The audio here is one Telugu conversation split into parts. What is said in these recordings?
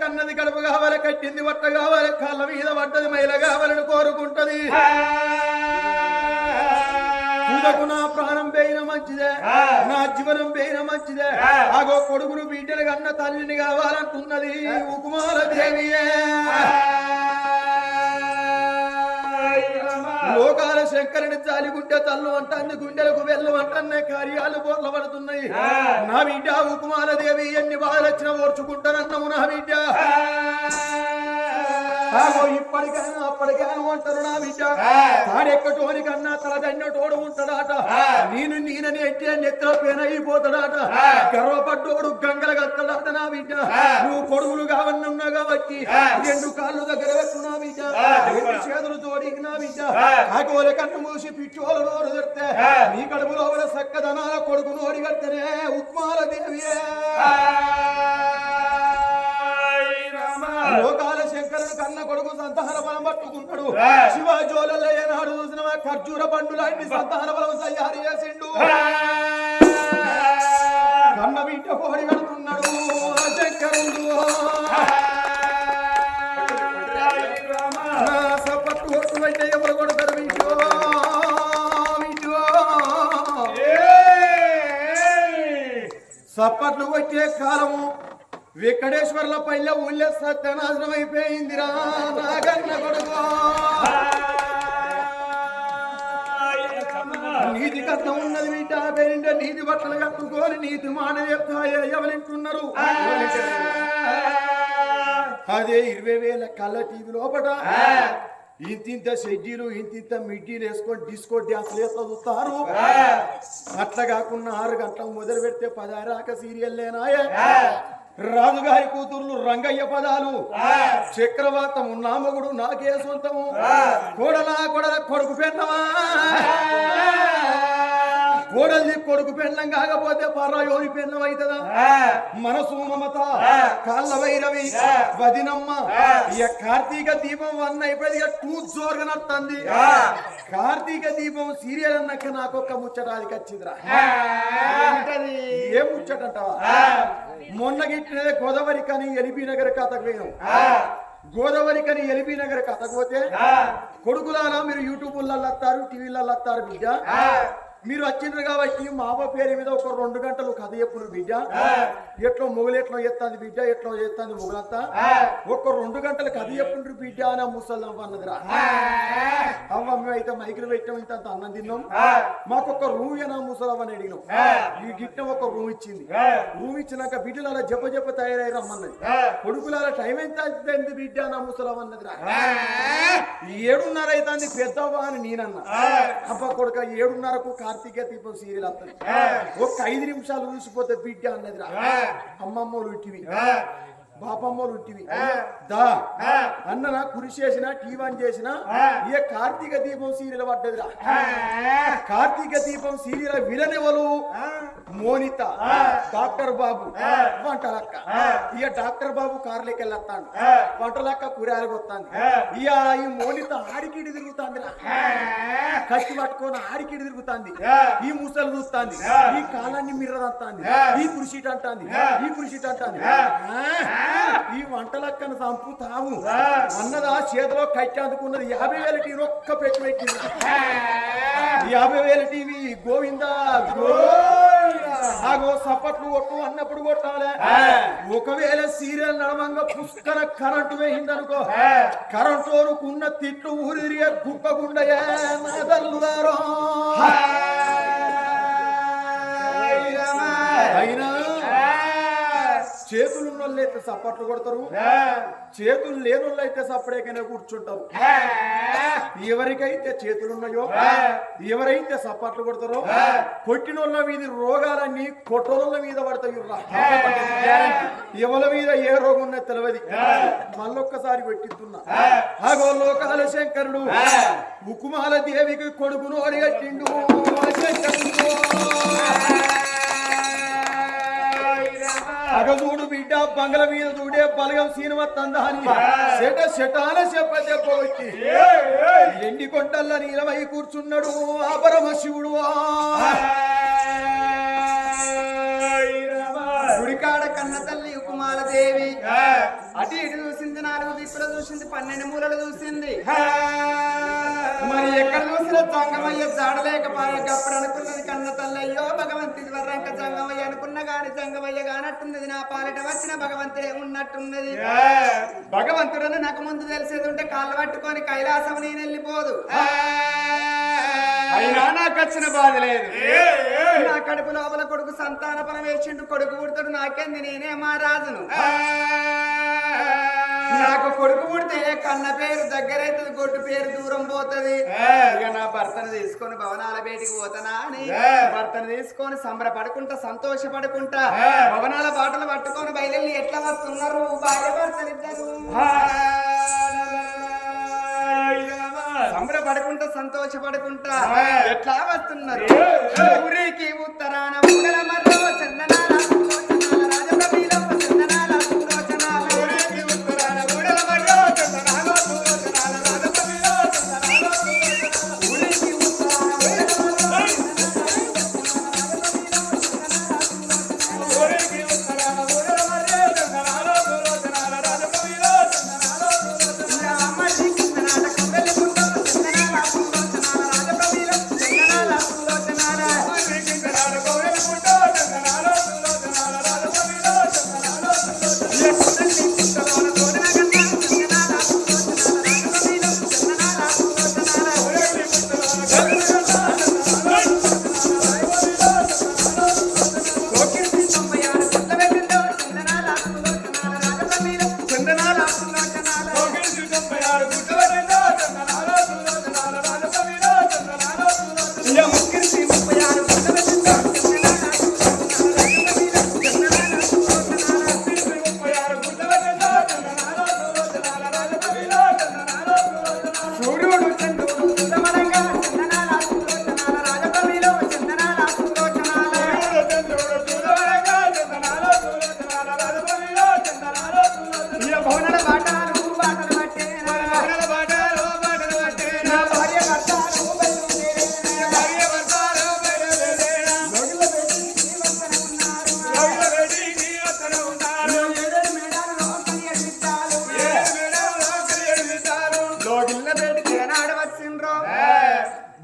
కన్నది కడుపు కావాలి కట్టింది వట్ట కావాలి కళ్ళ మీద పడ్డది మైల కావాలని కోరుకుంటది. నా ప్రాణం పేయిన మంచిదే నా జీవనం పేయిన మంచిదే ఆగో కొడుకును బిడ్డలు కన్న తల్లిని కావాలంటున్నది ఉకుమాల దేవియే. లోకాల శంకరుని జాలి గుండె తల్లు అంటాన్ని గుండెలకు వెళ్ళు అంటాన్ని కార్యాలు బోర్ల పడుతున్నాయి నా బిడ్డ ఉకుమాల దేవి ఎన్ని బాధలు వచ్చినా ఓర్చుకుంటానన్నాము నా బిడ్డ. ఇప్పటికైనా అప్పటికైనా అంటారు నా బిడ్డ. తాడెక్కటోని కన్నా తల దండటోడు ఉంటాడాట నేను నేనని ఎట్టే నెత్తిన పేన అయిపోతాడాట గర్వపడ్డోడు గంగల కత్తడాట నా బిడ్డ. నువ్వు కొడుకులు కావన్నున్నా కాబట్టి రెండు కాళ్ళు దగ్గర పెట్టు నా బిడ్డ. రెండు చేతులు తోడికి నా బిడ్డ. కాకోల కన్ను మూసి పిచ్చోలు నోరు తెరితే నీ కడుపులో కూడా సక్కదనాల కొడుకు నోడి కడితేనే ఉప్మాల దేవియే. లోకాల కొడుకు సంతాన బలం పట్టుకుంటాడు శివాజోలలో ఏనాడు చూసిన ఖర్జూర పండు లాంటి సంతాన బలం తయారు చేసిండు. కన్న బిడ్డ కోడి కడుతున్నాడు. శంకరుడు సపట్టు ఎవరు కొడతారు సప్పట్లు కొట్టే కాలము వెంకటేశ్వర్ల పల్లె ఊళ్ళో సత్యనాశనం అయిపోయిందిరా. నాగన్న కొడుకు. నీతి కథం ఉన్నది బిడ్డ పేరింటే నీతి బట్టలు కట్టుకొని నీతి మాట చెప్తాయే ఎవరింటున్నారు అదే ఇరవై వేల కళ్ళ టీవీ లోపట. ఇంతింత షెడ్యూలు ఇంతింత మిడ్డీలు వేసుకొని డిస్కో డ్యాన్స్ చూస్తారు. అట్లా కాకుండా ఆరు గంటలకు మొదలు పెడితే పదారాక సీరియల్ లేనాయే. రాజుగారి కూతుర్లు రంగయ్య పదాలు. చక్రవాతం నామగుడు నాకే సొంతము. కోడలా కొడల కొడుకు పెన్నవా కోడల్ని కొడుకు పెళ్ళం కాకపోతే పరాయోని పెళ్ళం అవుతుందా? మనసు మమత కాళ్ళ వైరవి వదినమ్మ ఇక కార్తీక దీపం వన్ అయిపోయింది ఇక టూ జోరుగా నడుతుంది కార్తీక దీపం సీరియల్ అన్నాక నాకు ఒక్క ముచ్చట అది వచ్చిందిరా ఏం ముచ్చట అంటావా మొన్న గిట్టినదే గోదావరి కానీ ఎలిపి నగర్ కథకు పోయినాం. గోదావరి కానీ ఎలిపి నగర్ కథకు పోతే కొడుకులారా మీరు యూట్యూబ్లలో వస్తారు టీవీలలో వస్తారు బిడ్డ. మీరు వచ్చిండ్రు కాబట్టి మా అవ్వ పేరు మీద ఒక రెండు గంటలు కథ చెప్పుడు బిడ్డ. ఎట్లా మొగులు ఎట్లా ఎత్తాంది బిడ్డ ఎట్లా ఎత్తాంది మొగులంతా. ఒక రెండు గంటలు కథ చెప్పుండ్రు బిడ్డ అని ముసల్దాం అన్నదిరా. అవ్వ మేము అయితే మైకులు పెట్టాం ఇంత అంత అన్నం తిన్నాం. మాకు ఒక రూమ్ ఏనా ముసలవ్వని అడిగినాం. ఈ గిట్ట ఒక రూమ్ ఇచ్చింది. రూమ్ ఇచ్చినాక బిడ్డలు అలా జప్ప జప్ప తయారై రమ్మన్నది. కొడుకులు అలా టైం ఎంత అయింది బిడ్డ నా ముసలవ్వన్నదిరా ఏడున్నర అవుతుంది పెద్దవ్వ అని నేనన్నా. అబ్బా కొడుక ఏడున్నరకు కార్తీక దీపం సీరియల్ వస్తుంది ఒక ఐదు నిమిషాలు చూసిపోతే బిడ్డ అన్నదిరా. అమ్మమ్మలు ఇట్టివి బాపమ్మలు దా. అన్న కృషి చేసిన టీవీ ఆన్ చేసిన ఏ కార్తీక దీపం సీరియల్ పడ్డదిరా. కార్తీక దీపం సీరియల్ విలనెవలు మోనిత డాక్టర్ బాబు వంటలక్క. ఇక డాక్టర్ బాబు కార్లోకి వెళ్ళొస్తాడు వంటలక్క కూరగాయలకు వస్తాను ఇక ఈ మోనిత ఆడికిడి తిరుగుతాందిరా. కత్తి పట్టుకొని ఆడికిడి తిరుగుతాంది. ఈ ముసలు చూస్తాంది. ఈ కాలాన్ని మిర్రదంతాంది. ఈ కృషి అంటాంది ఈ కృషి అంటాంది ఈ వంటలక్కను చంపుతాము అన్నదా చేతిలో కట్టి అందుకున్నది. యాభై వేల టీవీ ఒక్క పెట్టి పెట్టింది యాభై వేల టీవీ గోవిందా. ఆగో సప్పట్లు కొట్టు అన్నప్పుడు కొట్టాలి. ఒకవేళ సీరియల్ నడమంగా పుష్కర కరెంటు వేయిందనుకో కరెంటు ఉన్న తిట్లు ఊరిరిగే గుప్పగుండయే చేతులు అయితే సప్పట్లు కొడతారు. చేతులు లేని అయితే సప్పడేకనే కూర్చుంటారు. ఎవరికైతే చేతులున్నాయో ఎవరైతే సప్పట్లు కొడతారో కొట్టినోళ్ళ మీద రోగాలన్నీ కొట్టోళ్ళ మీద పడతాయి. ఎవరి మీద ఏ రోగం ఉన్నది తెలియదు మళ్ళొక్కసారి పెట్టిస్తున్నా ఆగో లోకాల శంకరుడు. ఉకుమాల దేవికి కొడుకును అడిగట్టిండు. అగదూడు బంగళ మీద చూడే బలగం సీనవత్తందా అని సెట సెటాల చెప్ప చెప్ప వచ్చి ఎండి కొండల్ల నీలమై కూర్చున్నాడు ఆ పరమశివుడు. గుడికాడ కన్న తల్లి ఉకుమాల దేవి అట అటు ఇటు చూసింది నాలుగు దిక్కులు చూసింది పన్నెండు మూలలు చూసింది. మరి ఎక్కడ చూసినా జంగమయ్య జాడలేకపాయ గప్పుడు అనుకున్నది కన్న తల్లయ్యో భగవంతుడి వర్రంక జంగమయ్య అనుకున్న గాని జంగమయ్య కానట్టున్నది. నా పాలిట వచ్చిన భగవంతుడే ఉన్నట్టున్నది. భగవంతుడని నాకు ముందు తెలిసేది ఉంటే కాళ్ళు పట్టుకొని కైలాసం నేను వెళ్ళిపోదు. అయినా నాకు వచ్చిన బాధ లేదు. నా కడుపు లోపల కొడుకు సంతాన ఫలం వేసిండు కొడుకు పుడతాడు నాకేంది నేనే మా రాజును నాకు కొడుకు పుడితే కన్న పేరు దగ్గరైతుంది గొడ్డు పేరు దూరం పోతది. ఇక నా భర్తను తీసుకొని భవనాల బయటికి పోతానా అని భర్తను తీసుకొని సంబరపడుకుంటా సంతోషపడుకుంటా భవనాల బాటలు పట్టుకొని బయలుదేరి ఎట్లా వస్తున్నారు? భార్య భర్తలిద్దరు సంబరపడుకుంటా సంతోషపడుకుంటా. ఎట్లా వస్తున్నారు? ఊరికి ఉత్తరాన ఊగల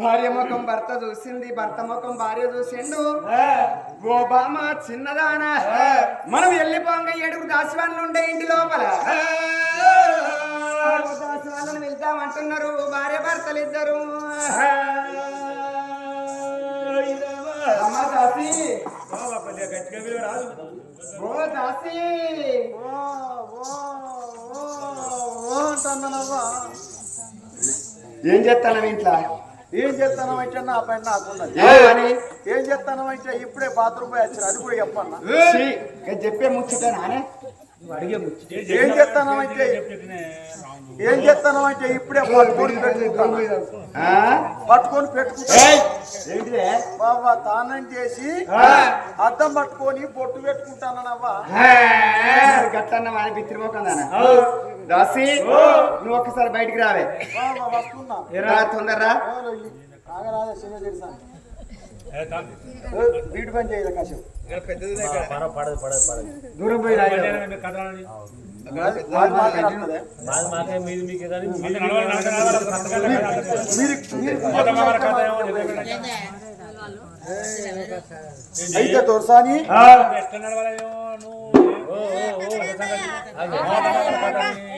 భార్య ముఖం భర్త చూసింది భర్త ముఖం భార్య చూసిండు. గోబామ చిన్నదాన. మనం వెళ్ళిపోంగ ఏడుగురు దాసివాళ్ళు ఉండే ఇంటి లోపల. దాసివాళ్ళని వెళ్తామంటున్నారు భార్య భర్తలు ఇద్దరు. అమ్మ దాసి. ఓ దాసి. ఏం చేస్తాను ఇంట్లో? ఏం చేస్తాను అంటే నా పైన నాకున్నది ఏమని? ఏం చేస్తాను అంటే ఇప్పుడే బాత్రూమ్ పోయి వచ్చారు అది కూడా చెప్పన్నా. చెప్పే ముచ్చటనానే ఏం చేస్తాను అంటే ఏం చేస్తాను అంటే ఇప్పుడే పట్టుకొని? పట్టుకొని పెట్టుకుంటా బాబా తానం చేసి ఆ. అద్దం పట్టుకొని బొట్టు పెట్టుకుంటానవ్వా గట్టన్న మోకందానా? దాసి నువ్వు ఒక్కసారి బయటికి రావే. తొందరరా? వీడి పని చేయదు కాసేపు. దూరం పోయి అయితే దొరసాని ఇద్దరు ఒకరు.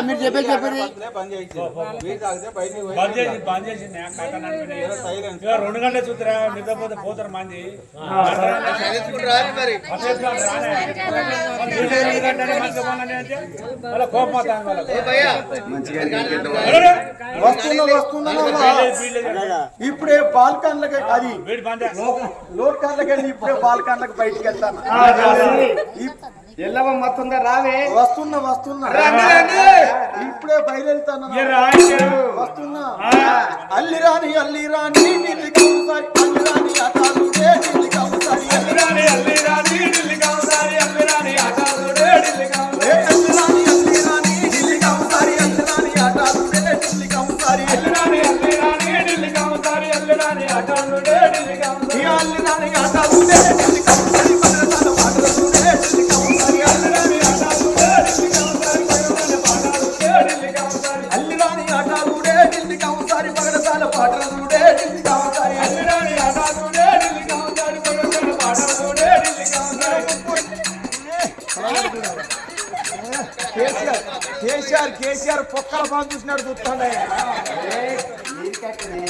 మీరు చెప్పే. ఇక రెండు గంటలు చూద్దరా నిద్రపోతే పోతారు మంది. ఇప్పుడే బాల్కన్లకి అది. లోడ్ కార్లకి ఇప్పుడే బాల్కన్లకు బయటికి వెళ్తాను రావే. వస్తున్నా వస్తున్నా. ఇప్పుడే చెరువు. వస్తున్నా. నిల్లి కౌసారి అల్లిరాని, అల్లిరాని, ఢిల్లీ కేసీఆర్ పొక్కల బాగా చూసినాడు చూస్తాడు ఆయన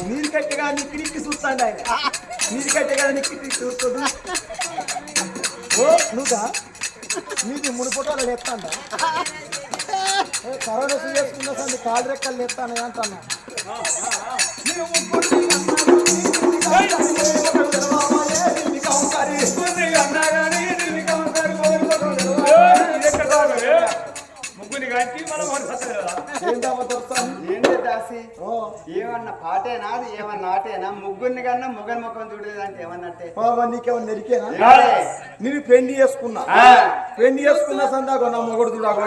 నీరు కట్టిగా నిక్కి నిక్కి చూస్తాడు ఆయన నీరు నిక్కి నిక్కి ఓ నువ్వుగా నీకు మూడు ఫోటోలు లేస్తాడా కరోనా చేసుకున్న సంది కాలు రెక్కలు లేస్తాను అంటున్నా నీవు కట్టి మనం ఏంటి దాసి? ఓ. ఏమన్నా పాటేనా? అది ఏమన్నా ఆటేనా? ముగ్గురిని కన్నా ముగ్గురి ముఖం చూడేదంటే ఏమన్నట్టే? బాబా నీకేమన్నా నెరికేనా? నేను పెళ్ళి చేసుకున్నా. ఆ. పెళ్ళి చేసుకున్న సందాక నా మొగడు చూడాగో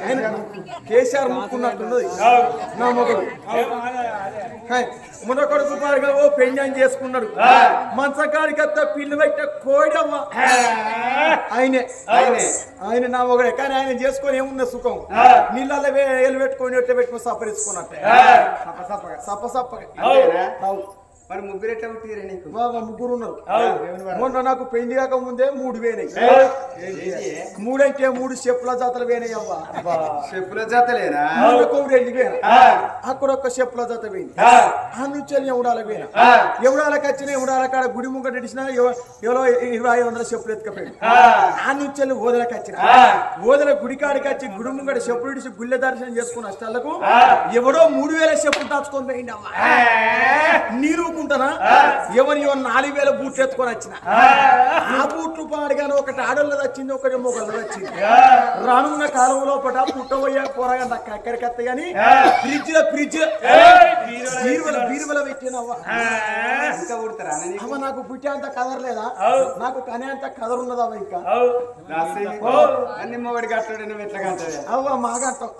ఆయన కేసీఆర్ ముక్కున్నట్టున్నది నా మొగడు హాయ్. మునకొడు సుపారుగా ఓ అని చేసుకున్నాడు మంచకాడికి అత్త పిల్లి పెట్టే కోడమ్మ ఆయనే ఆయనే. ఆయన నా మొగడే కానీ ఆయన చేసుకొని ఏమున్న సుఖం నీళ్ళల్లో వేలు పెట్టుకొని ఎట్ట పెట్టుకొని సపరించుకున్నట్టే. సప్ప సప్పగా అంతేనా? అవు. మరి ముగ్గురు ఎట్లా పుట్టిరే నీకు ముగ్గురు ఉన్నారు మొన్న నాకు పెళ్ళి కాక ముందే మూడు వేనాయి? మూడంటే మూడు చెప్పుల జాతలు వేనాయి అవ్వ చెప్పుల జతలేనా? వేన అక్కడ ఒక చెప్పుల జత పోయింది ఆ. నుంచి ఎవడాల వేన ఎవడాలకు వచ్చిన ఎవడాల కాడ గుడి ముంగట ఇడిచిన ఎవరో ఇరవై ఐదు వందల చెప్పులు ఎత్తుకపోయింది ఆ. నుంచి ఓదలకు వచ్చిన ఓదల గుడి కాడికి వచ్చి గుడి ముంగట చెప్పులు ఇడిచి గుళ్ళ దర్శనం చేసుకున్న అష్టాలకు ఎవడో మూడు వేల చెప్పులు దాచుకొని పోయింది అవ్వ నేను ఊరుకుంటానా ఎవరి నాలుగు వేల బూట్లు ఎత్తుకొని వచ్చిన. ఆ. బూట్లు పాడగానే ఒకటి ఆడోళ్ళది వచ్చింది ఒకటి మొగళ్ళది వచ్చింది. రానున్న కాలం లోపల పుట్టబోయే పోరగా నాకు ఎక్కడికి వస్తాయి కానీ ఫ్రిడ్జ్లో ఫ్రిడ్జ్. బీరువల బీరువల పెట్టినవ్వ నీకు అమ్మ నాకు పుట్టే అంత కదర్ లేదా? నాకు కనే అంత కదర్ ఉన్నదవ్వ ఇంకా? దాసి అన్ని మొగడి కట్టడు ఎట్లా అవ్వ మాగంటాం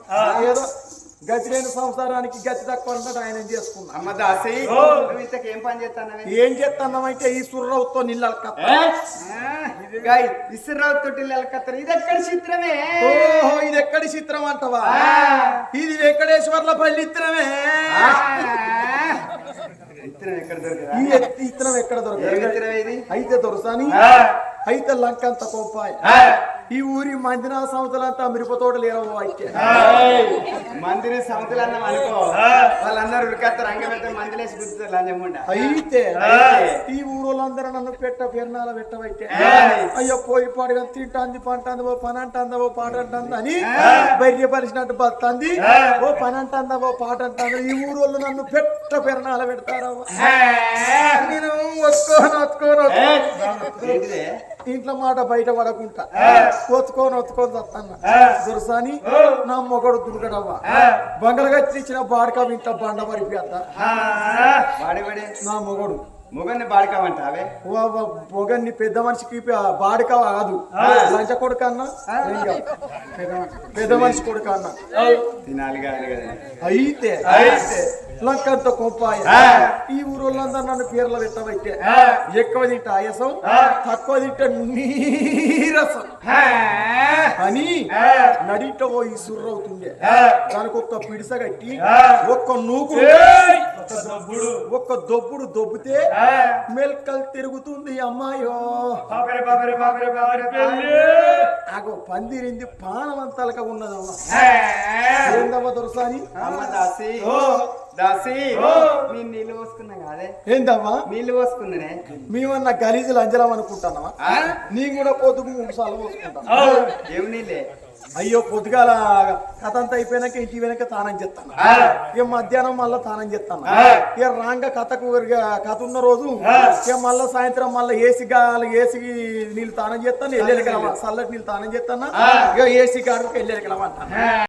ఏదో గతి లేని సంసారానికి గతి తక్కువ అన్నట్టు ఆయన చేసుకున్నా అమ్మ దాసి నువ్వు ఇంతకు ఏం పని చేస్తానవి ఏం చేస్తున్నామంటే ఈ సుర్రవుతో నీళ్ళు అలకత్తా తొట్టి కత్తరు. ఇది ఎక్కడ చిత్రమే? ఓహో ఇది ఎక్కడి చిత్రం అంటవా? ఇది వెంకటేశ్వర్ల పల్లి ఇత్తనమే ఇత్తనం ఎక్కడ దొరకదా ఈ ఎత్తి ఇత్తనం ఎక్కడ దొరకదు? అయితే దొరసాని అయితే లంకంత కోపాయ. ఈ ఊరి మందినా సంవత్సరాలంతా మిరప తోటలు ఏరవో అయితే. మందిని సముద్రాలు అన్నం అనుకో. వాళ్ళందరూ అంగ మందిలేసి గుర్తుతారు అయితే అయితే. ఈ ఊరోళ్ళందరూ నన్ను పెట్ట పెరణాల పెట్టవైతే. అయ్యో పోయి పాడుగా తింటాంది పంటాంది ఓ పని అంటాందా ఓ పాట అంటాంది అని బయట పరిచినట్టు బతుంది ఓ పని అంటాందా ఓ పాట అంటాందా. ఈ ఊరోళ్ళు నన్ను పెట్ట పెరణాల పెడతారవ్వ. నేను ఒత్తుకోను. ఏంటిదే? ఇంట్లో మాట బయట పడకుండా ఒత్తుకొని ఒత్తుకొని వస్తాను దురసాని నా మొగడు దుర్గడవ్వ. బంగళగచ్చి ఇచ్చిన బాడక ఇంట్లో బండ వాడే నా మొగడు. మొగన్ని బాడుకోమంటావే? మొగన్ని పెద్ద మనిషికి బాడక కాదు. లంచ కొడుకు అన్న? ఏం కాదు. పెద్ద మనిషి. కొడుకు అన్న. తినాలి అయితే అయితే. లంకంత కొంపాయ. ఈ ఊరోళ్ళందరూ నన్ను పేర్ల పెట్టవైతే ఎక్కువ తింటే ఆయాసం తక్కువ తింటే నీరసం. అని నడిట ఓ ఈ సుర్రవుతుండే. దానికి ఒక్క పిడిస కట్టి ఒక్క నూకు ఒక్క దొబ్బుడు. దొబ్బితే మెల్కలు తిరుగుతుంది అమ్మాయో. ఆగో పందిరింది పానవంతలక ఉన్నదమ్మా. ఏందమ్మా దొరసాని? అమ్మ దాసి. దాసి నేను నీళ్ళు పోసుకున్నా కాదే? ఏందమ్మా? నీళ్ళు పోసుకున్నానే? మేమన్నా గలీజులు అంజలం అనుకుంటున్నావా నీ కూడా పొద్దుకు పోసుకుంటాను. నీళ్ళే? అయ్యో పొద్దుగాల కథ అంతా అయిపోయినాక ఇంటి వెనక తానం చేస్తాను. ఇక మధ్యాహ్నం మళ్ళా తానం చేస్తాను. ఇక రాంగ కథకు కథ ఉన్న రోజు ఇక మళ్ళా సాయంత్రం మళ్ళా ఏసీ గాలి ఏసీ నీళ్ళు తానం చేస్తాను వెళ్ళేది చల్లటి నీళ్ళు తానం చేస్తాను? ఇక ఏసీ గాడికి వెళ్ళేది అంటాను.